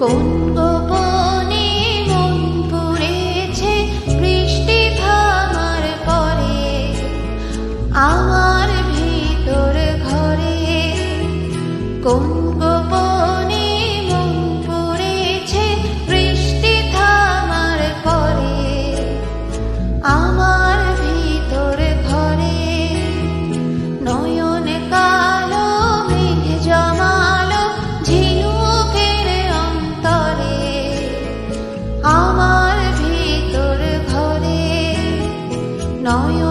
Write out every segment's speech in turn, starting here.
কোন গোপনে বৃষ্টি আমার ভিতর ঘরে কোন nói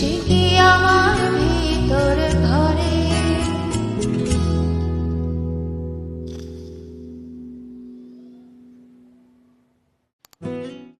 she